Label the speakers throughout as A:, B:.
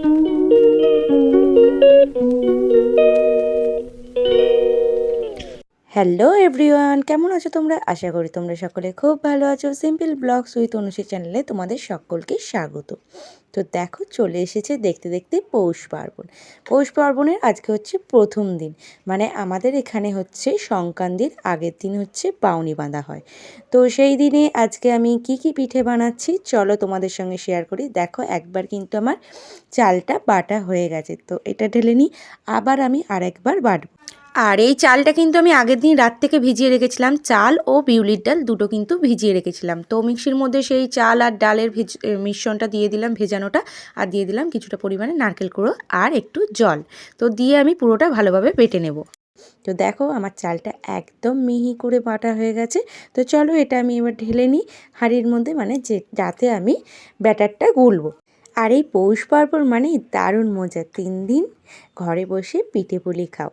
A: Thank you. Hello everyone, কেমন আছো তোমরা? আশা করি তোমরা সকলে খুব ভালো আছো। সিম্পল ব্লগস উইথ অনুষী চ্যানেলে তোমাদের সকলকে স্বাগত। তো দেখো, চলে এসেছে দেখতে দেখতে পৌষ পার্বণ। পৌষ পার্বণের আজকে হচ্ছে প্রথম দিন। মানে আমাদের এখানে হচ্ছে সংক্রান্তির আগের দিন হচ্ছে বাউনি বাঁধা হয়। তো সেই দিনে আজকে আমি কি কি পিঠে বানাচ্ছি, চলো তোমাদের সঙ্গে শেয়ার করি। দেখো, একবার কিন্তু আমার চালটা বাটা হয়ে গেছে। তো এটা ঢেলে নিই, আবার আমি আরেকবার বাটবো। আর এই চালটা কিন্তু আমি আগের দিন রাত থেকে ভিজিয়ে রেখেছিলাম। চাল ও বিউলির ডাল দুটো কিন্তু ভিজিয়ে রেখেছিলাম। তো মিক্সির মধ্যে সেই চাল আর ডালের ভিজ মিশ্রণটা দিয়ে দিলাম, ভেজানোটা, আর দিয়ে দিলাম কিছুটা পরিমাণে নারকেল কুড়ো আর একটু জল। তো দিয়ে আমি পুরোটা ভালোভাবে বেটে নেব। তো দেখো আমার চালটা একদম মিহি করে বাটা হয়ে গেছে। তো চলো এটা আমি এবার ঢেলে নিই। হাঁড়ির মধ্যে মানে যে যাতে আমি ব্যাটারটা গুলবো। আর এই পৌষ পার্বণ মানে দারুণ মজা। তিন দিন ঘরে বসে পিঠে পুলি খাও।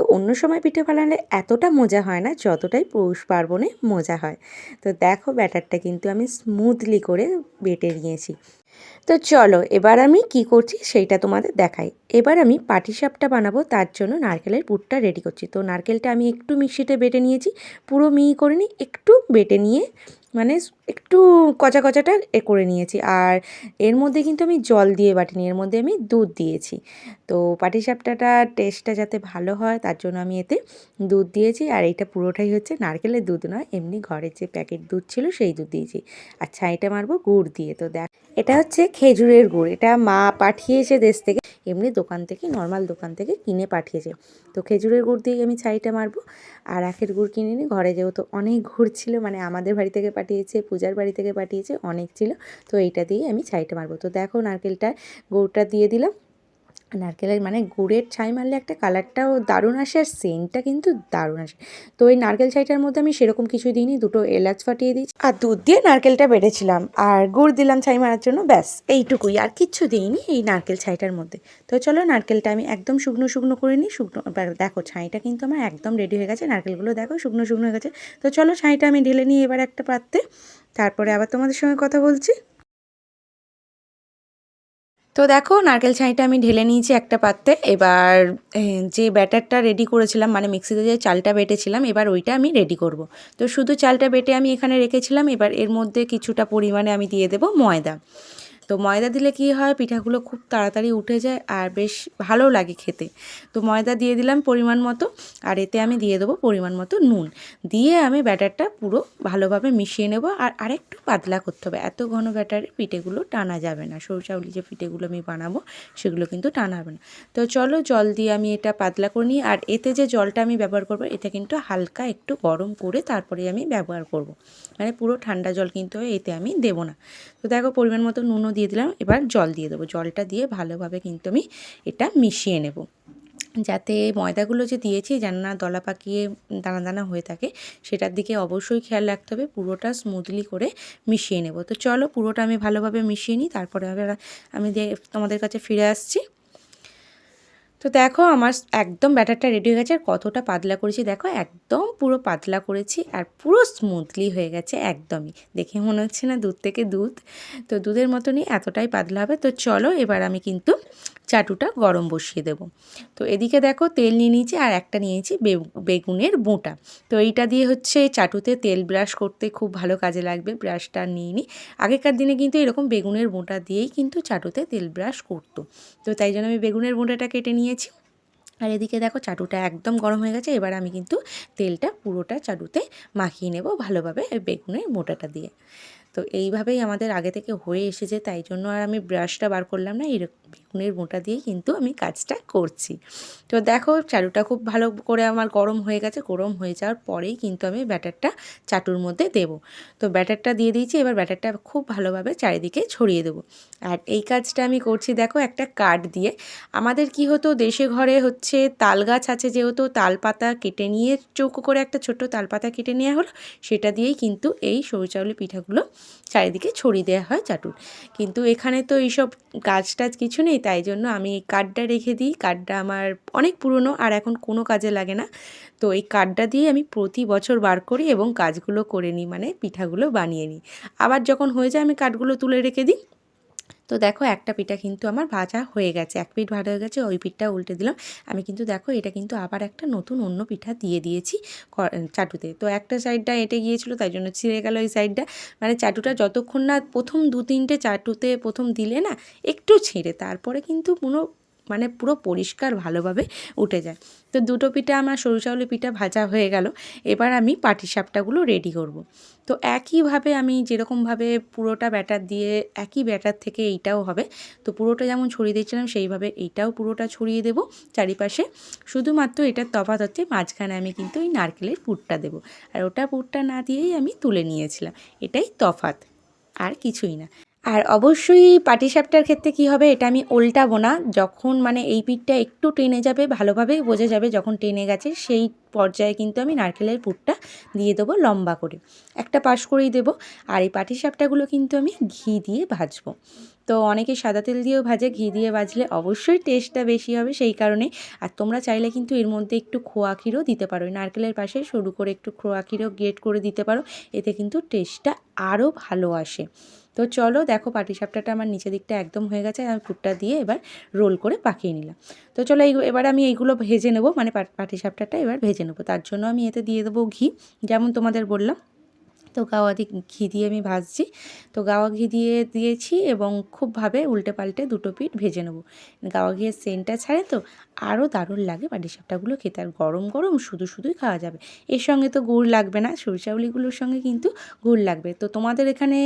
A: তো অন্য সময় পিঠে বানালে এতটা মজা হয় না যতটাই পৌষ পার্বণে মজা হয়। তো দেখো ব্যাটারটা কিন্তু আমি স্মুথলি করে বেটে নিয়েছি। তো চলো, এবার আমি কি করছি সেইটা তোমাদের দেখাই। এবার আমি পাটিসাপটা বানাবো, তার জন্য নারকেলের পুরটা রেডি করছি। তো নারকেলটা আমি একটু মিক্সিতে বেটে নিয়েছি, পুরো মিহি করে নিই একটু বেটে নিয়ে মানে একটু কচা কচাটা এ করে নিয়েছি। আর এর মধ্যে কিন্তু আমি জল দিয়ে বাটিনি, এর মধ্যে আমি দুধ দিয়েছি। তো পাটিসাপটাটা টেস্টটা যাতে ভালো হয়, তার জন্য আমি এতে দুধ দিয়েছি। আর এইটা পুরোটাই হচ্ছে নারকেলের দুধ নয়, এমনি ঘরের যে প্যাকেট দুধ ছিল সেই দুধ দিয়েছি। আর ছাইটা মারবো গুড় দিয়ে। তো দেখ, এটা হচ্ছে খেজুরের গুড়। এটা মা পাঠিয়েছে দেশ থেকে। এমনি দোকান থেকে নর্মাল দোকান থেকে কিনে পাঠিয়েছে। তো খেজুরের গুড় দিয়ে আমি ছাইটা মারবো। আর আখের গুড় কিনে নিই ঘরে যেহেতু অনেক গুড় ছিল। মানে আমাদের বাড়ি থেকে পাঠিয়েছে, পূজার বাড়ি থেকে পাঠিয়েছে, অনেক ছিল। তো এইটা দিয়ে আমি ছাইটা মারবো। তো দেখো নারকেলটা গুড়টা দিয়ে দিলাম। নারকেলের মানে গুড়ের ছাই মারলে একটা কালারটাও দারুণ আসে আর সেন্টটা কিন্তু দারুণ আসে। তো এই নারকেল ছাইটার মধ্যে আমি সেরকম কিছু দিইনি, দুটো এলাচ ফাটিয়ে দিয়েছি। আর দুধ দিয়ে নারকেলটা বেড়েছিলাম আর গুড় দিলাম ছাই মারার জন্য, ব্যাস, এইটুকুই। আর কিচ্ছু দিইনি এই নারকেল ছাইটার মধ্যে। তো চলো নারকেলটা আমি একদম শুকনো শুকনো করে নিই, শুকনো দেখো ছাইটা কিন্তু আমার একদম রেডি হয়ে গেছে, নারকেলগুলো দেখো শুকনো শুকনো হয়ে গেছে। তো চলো ছাইটা আমি ঢেলে নিই এবার একটা পাত্রে। তারপরে আবার তোমাদের সঙ্গে কথা বলছি। তো দেখো, নারকেল ছাঁইটা আমি ঢেলে নিয়েছি একটা পাত্রে। এবার যে ব্যাটারটা রেডি করেছিলাম মানে মিক্সিতে যে চালটা বেটেছিলাম, এবার ওইটা আমি রেডি করব। তো শুধু চালটা বেটে আমি এখানে রেখেছিলাম, এবার এর মধ্যে কিছুটা পরিমাণে আমি দিয়ে দেব ময়দা। তো ময়দা দিলে কি হয়? পিঠাগুলো খুব তাড়াতাড়ি উঠে যায় আর বেশ ভালো লাগে খেতে। তো ময়দা দিয়ে দিলাম পরিমাণ মতো আর এতে আমি দিয়ে দেবো পরিমাণ মতো নুন। দিয়ে আমি ব্যাটারটা পুরো ভালোভাবে মিশিয়ে নেব আর আরেকটু পাতলা করতে হবে। এত ঘন ব্যাটারে পিঠেগুলো টানা যাবে না। সরু চাউলি যে পিঠেগুলো আমি বানাবো সেগুলো কিন্তু টানা হবে না। তো চলো জল দিয়ে আমি এটা পাতলা করে নিই আর এতে যে জলটা আমি ব্যবহার করব এটা কিন্তু হালকা একটু গরম করে তারপরে আমি ব্যবহার করব। মানে পুরো ঠান্ডা জল কিন্তু এতে আমি দেবো না। তো দেখো পরিমাণ মতো নুনও দিয়ে দিলাম, এবার জল দিয়ে দেবো। জলটা দিয়ে ভালোভাবে কিন্তু আমি এটা মিশিয়ে নেব। যাতে ময়দাগুলো যে দিয়েছি যেন না দলা পাকিয়ে দানা দানা হয়ে থাকে, সেটার দিকে অবশ্যই খেয়াল রাখতে হবে। পুরোটা স্মুথলি করে মিশিয়ে নেব। তো চলো পুরোটা আমি ভালোভাবে মিশিয়ে নিই, তারপরে আমি তোমাদের কাছে ফিরে আসছি। তো দেখো আমার একদম ব্যাটারটা রেডি হয়ে গেছে, আর কতটা পাতলা করেছি দেখো, একদম পুরো পাতলা করেছি আর পুরো স্মুথলি হয়ে গেছে একদমই। দেখে মনে হচ্ছে না দুধ থেকে দুধ, তো দুধের মতনই এতটাই পাতলা হবে। তো চলো এবার আমি কিন্তু চাটুটা গরম বসিয়ে দেব। তো এদিকে দেখো তেল নিয়ে নিয়েছি আর একটা নিয়েছি বেগুনের বোঁটা। তো এইটা দিয়ে হচ্ছে চাটুতে তেল ব্রাশ করতে খুব ভালো কাজে লাগবে, ব্রাশটা নিয়ে নিই আগেকার দিনে কিন্তু এরকম বেগুনের বোঁটা দিয়েই কিন্তু চাটুতে তেল ব্রাশ করতো। তো তাই জন্য আমি বেগুনের বোঁটাটা কেটে নিয়েছি। আর এদিকে দেখো চাটুটা একদম গরম হয়ে গেছে, এবার আমি কিন্তু তেলটা পুরোটা চাটুতে মাখিয়ে নেব ভালোভাবে বেগুনের মোটাটা দিয়ে। তো এইভাবেই আমাদের আগে থেকে হয়ে এসেছে, তাই জন্য আর আমি ব্রাশটা বার করলাম না এরকম বেগুনের মোটা দিয়ে কিন্তু আমি কাজটা করছি। তো দেখো চাটুটা খুব ভালো করে আমার গরম হয়ে গেছে, গরম হয়ে যাওয়ার পরেই কিন্তু আমি ব্যাটারটা চাটুর মধ্যে দেব। তো ব্যাটারটা দিয়ে দিয়েছি, এবার ব্যাটারটা খুব ভালোভাবে চারিদিকে ছড়িয়ে দেবো। আর এই কাজটা আমি করছি দেখো একটা কাঠ দিয়ে। আমাদের কি হতো, দেশে ঘরে হচ্ছে তাল গাছ আছে যেহেতু তাল পাতা কেটে নিয়ে চৌকো করে একটা ছোট্ট তাল পাতা কেটে নেওয়া হলো, সেটা দিয়েই কিন্তু এই সরু চাউলের পিঠাগুলো চারিদিকে ছড়িয়ে দেওয়া হয় চাটুর। কিন্তু এখানে তো এইসব গাছ টাছ কিছু নেই, তাই জন্য আমি এই কার্ডটা রেখে দিই। কার্ডটা আমার অনেক পুরনো আর এখন কোনো কাজে লাগে না। তো এই কার্ডটা দিয়ে আমি প্রতি বছর বার করি এবং কাজগুলো করে নিই মানে পিঠাগুলো বানিয়ে নিই। আবার যখন হয়ে যায় আমি কার্ডগুলো তুলে রেখে দিই। তো দেখো একটা পিঠা কিন্তু আমার ভাজা হয়ে গেছে। এক পিঠ ভাজা হয়ে গেছে, ওই পিঠটা উল্টে দিলাম। আমি কিন্তু দেখো এটা কিন্তু আবার একটা নতুন অন্য পিঠা দিয়ে দিয়েছি চাটুতে। তো একটা সাইডটা এটে গিয়েছিল, তাই জন্য ছিঁড়ে গেল ওই সাইডটা। মানে চাটুটা যতক্ষণ না প্রথম দু তিনটে চাটুতে প্রথম দিলে না, একটু ছিঁড়ে, তারপরে কিন্তু পুরো মানে পুরো পরিষ্কার ভালোভাবে উঠে যায়। তো দুটো পিঠা আমার সরু চাউলের পিঠা ভাজা হয়ে গেল। এবার আমি পাটিসাপটাগুলো রেডি করব। তো একইভাবে আমি যেরকমভাবে পুরোটা ব্যাটার দিয়ে, একই ব্যাটার থেকে এইটাও হবে। তো পুরোটা যেমন ছড়িয়ে দিয়েছিলাম, সেইভাবে এইটাও পুরোটা ছড়িয়ে দেবো চারিপাশে। শুধুমাত্র এটার তফাৎ হচ্ছে মাঝখানে আমি কিন্তু এই নারকেলের পুরটা দেবো। আর ওটা পুরটা না দিয়েই আমি তুলে নিয়েছিলাম। এটাই তফাৎ আর কিছুই না। আর অবশ্যই পাটিসাপটার ক্ষেত্রে কি হবে, এটা আমি উল্টাবো না। যখন মানে এই পিঠটা একটু টেনে যাবে ভালোভাবেই বোঝা যাবে যখন টেনে গেছে, সেই পর্যায়ে কিন্তু আমি নারকেলের পুরটা দিয়ে দেবো লম্বা করে। একটা পাশ করেই দেবো, আর এই পাটিসাপটাগুলো কিন্তু আমি ঘি দিয়ে ভাজবো। তো অনেকে সাদা তেল দিয়েও ভাজে, ঘি দিয়ে ভাজলে অবশ্যই টেস্টটা বেশি হবে সেই কারণে। আর তোমরা চাইলে কিন্তু এর মধ্যে একটু খোয়া ক্ষীরও দিতে পারো। নারকেলের পাশে সরু করে একটু খোয়া ক্ষীরও গ্রেট করে দিতে পারো, এতে কিন্তু টেস্টটা আরও ভালো আসে। তো চলো দেখো পাটিসাপটাটা আমার নিচের দিকটা একদম হয়ে গেছে আমি ফুটটা দিয়ে এবার রোল করে পাকিয়ে নিলাম। তো চলো এই এবার আমি এইগুলো ভেজে নেব মানে পাটি পাটিসাপটাটা এবার ভেজে নেব। তার জন্য আমি এতে দিয়ে দেবো ঘি, যেমন তোমাদের বললাম। তো গাওয়া ঘি দিয়ে আমি ভাজছি। তো গাওয়া ঘি দিয়ে দিয়েছি এবং খুবভাবে উল্টে পাল্টে দুটো পিঠ ভেজে নেব। গাওয়া ঘিয়ের সেন্টটা ছাড়ে তো আরও দারুণ লাগে পাটিসাপটাগুলো খেতে। আর গরম গরম শুধু শুধুই খাওয়া যাবে। এর সঙ্গে তো গুড় লাগবে না সরষাউলিগুলোর সঙ্গে কিন্তু গুড় লাগবে। তো তোমাদের এখানে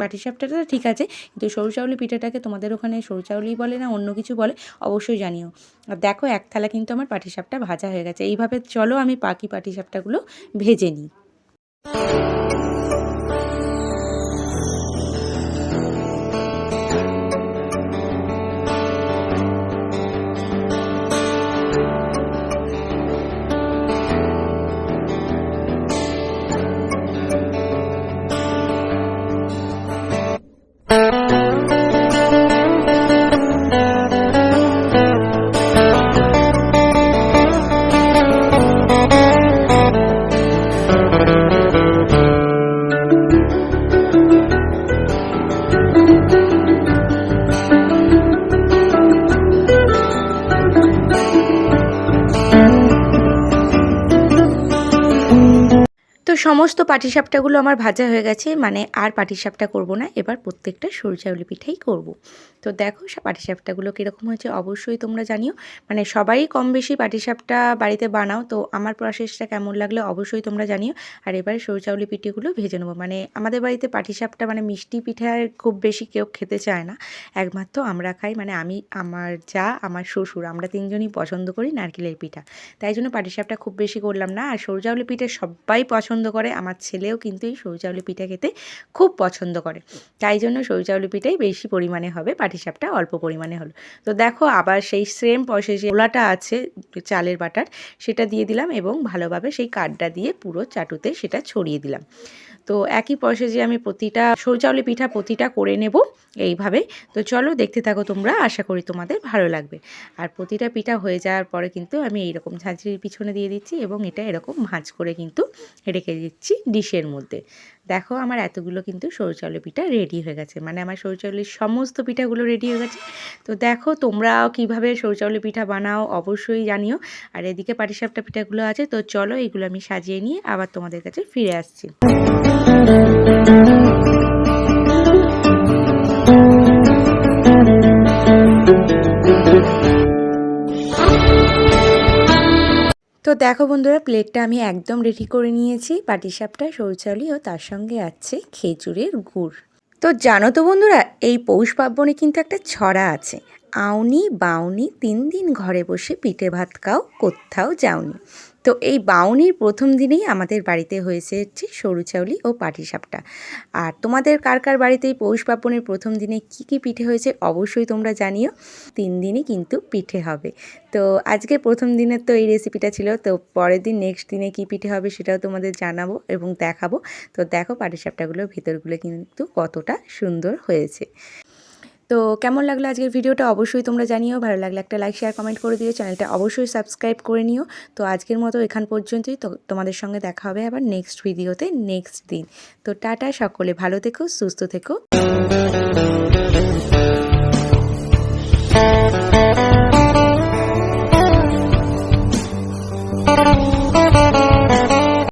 A: পাটিসাপটাটা ঠিক আছে, কিন্তু সরষাউলি পিঠাটাকে তোমাদের ওখানে সরষাউলি বলে না অন্য কিছু বলে অবশ্যই জানিও। আর দেখো এক থালা কিন্তু আমার পাটিসাপটা ভাজা হয়ে গেছে। এইভাবে চলো আমি বাকি পাটিসাপটাগুলো ভেজে নিই। তো সমস্ত পাটিসাপটাগুলো আমার ভাজা হয়ে গেছে মানে আর পাটিসাপটা করব না, এবার প্রত্যেকটা সরষাউলি পিঠাই করব। তো দেখো পাটিসাপটাগুলো কীরকম হয়েছে, অবশ্যই তোমরা জানিও। মানে সবাই কম বেশি পাটিসাপটা বাড়িতে বানাও, তো আমার প্রসেসটা কেমন লাগলে অবশ্যই তোমরা জানিও। আর এবার সরষাউলি পিঠেগুলো ভেজে নেব। মানে আমাদের বাড়িতে পাটিসাপটা মানে মিষ্টি পিঠা খুব বেশি কেউ খেতে চায় না। একমাত্র আমরা খাই মানে আমি, আমার যা, আমার শ্বশুর, আমরা তিনজনই পছন্দ করি নারকেলের পিঠা। তাই জন্য পাটিসাপটা খুব বেশি করলাম না। আর সরজাউলি পিঠে সবাই পছন্দ করে। আমার ছেলেও কিন্তু এই সরু চাউলি পিঠা খেতে খুব পছন্দ করে। তাই জন্য সরু চাউলি পিঠাই বেশি পরিমাণে হবে, পাটিসাপটা অল্প পরিমাণে হলো। তো দেখো, আবার সেই সেম প্রসেসে ওলাটা আছে, চালের বাটার, সেটা দিয়ে দিলাম এবং ভালোভাবে সেই কাঠটা দিয়ে পুরো চাটুতে সেটা ছড়িয়ে দিলাম। তো একই প্রসেসে আমি প্রতিটা সরজাউলি পিঠা প্রতিটা করে নেব এইভাবে। তো চলো দেখতে থাকো তোমরা, আশা করি তোমাদের ভালো লাগবে। আর প্রতিটা পিঠা হয়ে যাওয়ার পরে কিন্তু আমি এইরকম ঝাঁঝরির পিছনে দিয়ে দিচ্ছি এবং এটা এরকম ভাঁজ করে কিন্তু রেখে দিচ্ছি ডিশের মধ্যে। দেখো আমার এতগুলো কিন্তু সরু পিঠা রেডি হয়ে গেছে। মানে আমার সরু সমস্ত পিঠাগুলো রেডি হয়ে গেছে। তো দেখো তোমরাও কীভাবে সরু পিঠা বানাও অবশ্যই জানিও। আর এদিকে পাটিসাপটা পিঠাগুলো আছে। তো চলো এগুলো আমি সাজিয়ে নিয়ে আবার তোমাদের কাছে ফিরে আসছি। তো দেখো বন্ধুরা প্লেটটা আমি একদম রেডি করে নিয়েছি। পাটিসাপটা সরচালি ও তার সঙ্গে আছে খেজুরের গুড়। তো জানো তো বন্ধুরা, এই পৌষ পার্বণে কিন্তু একটা ছড়া আছে। আউনি, বাউনি তিন দিন ঘরে বসে পিঠে ভাত খাও, কোথাও যাওনি। তো এই বাউনির প্রথম দিনেই আমাদের বাড়িতে হয়েছে হচ্ছে সরু চাউলি ও পাটিসাপটা আর তোমাদের কার কার বাড়িতে এই পৌষ পার্বণের প্রথম দিনে কি কি পিঠে হয়েছে অবশ্যই তোমরা জানিও। তিন দিনই কিন্তু পিঠে হবে। তো আজকে প্রথম দিনের তো এই রেসিপিটা ছিল, তো পরের দিন নেক্সট দিনে কী পিঠে হবে সেটাও তোমাদের জানাব এবং দেখাবো। তো দেখো পাটিসাপটাগুলোর ভেতরগুলো কিন্তু কতটা সুন্দর হয়েছে। তো কেমন লাগল আজকের ভিডিওটা? অবশ্যই তোমরা জানিও। ভালো লাগলে একটা লাইক শেয়ার কমেন্ট করে দিও। চ্যানেলটা অবশ্যই সাবস্ক্রাইব করে নিও। তো আজকের মতো এখান পর্যন্তই। তো তোমাদের সঙ্গে দেখা হবে আবার নেক্সট ভিডিওতে নেক্সট দিন। তো টাটা সকলে। ভালো থেকো, সুস্থ থেকো।